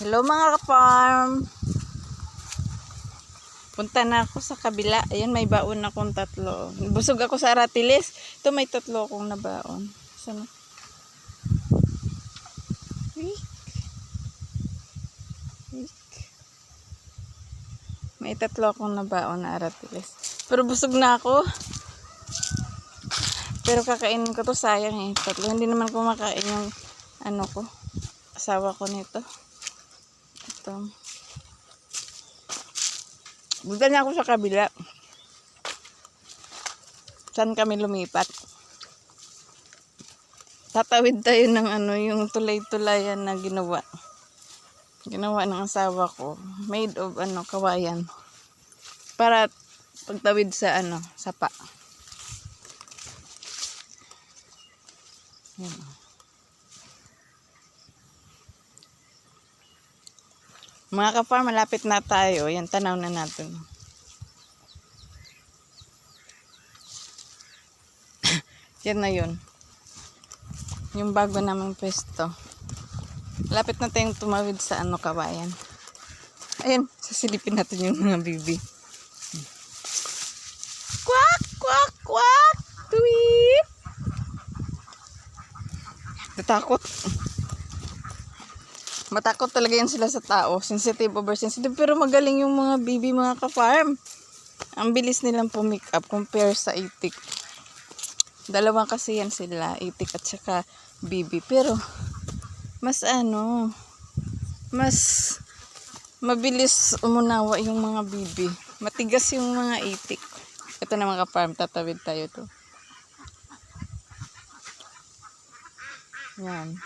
Hello mga ka-farm. Punta na ako sa kabila. Ayan, may baon akong tatlo. Busog ako sa aratilis. Ito may tatlo akong nabaon. Sana? Week. Week. May tatlo akong nabaon na aratilis. Pero busog na ako. Pero kakainin ko to sayang eh. Tatlo. Hindi naman kumakain yung ano ko. Asawa ko nito. Ito. Punta na ako sa kabila. Saan kami lumipat? Tatawid tayo ng ano, yung tulay-tulayan na ginawa. Ginawa ng asawa ko. Made of ano, kawayan. Para pagtawid sa ano, sapa. Yan. Mga ka-farm, malapit na tayo. Yan, tanaw na natin. Yan na yun. Yung bago namang pwesto. Malapit na tayong tumawid sa ano kawayan. Ayun, sasilipin natin yung mga bibi. Kwak! Kwak! Kwak! Tweet! Natakot. Matakot talaga yan sila sa tao. Sensitive over sensitive. Pero magaling yung mga bibi mga ka-farm. Ang bilis nilang pumick up compare sa itik. Dalawang kasi yan sila. Itik at saka bibi. Pero mas ano, mas mabilis umunawa yung mga bibi. Matigas yung mga itik. Ito na mga ka-farm. Tatawid tayo to. Yan.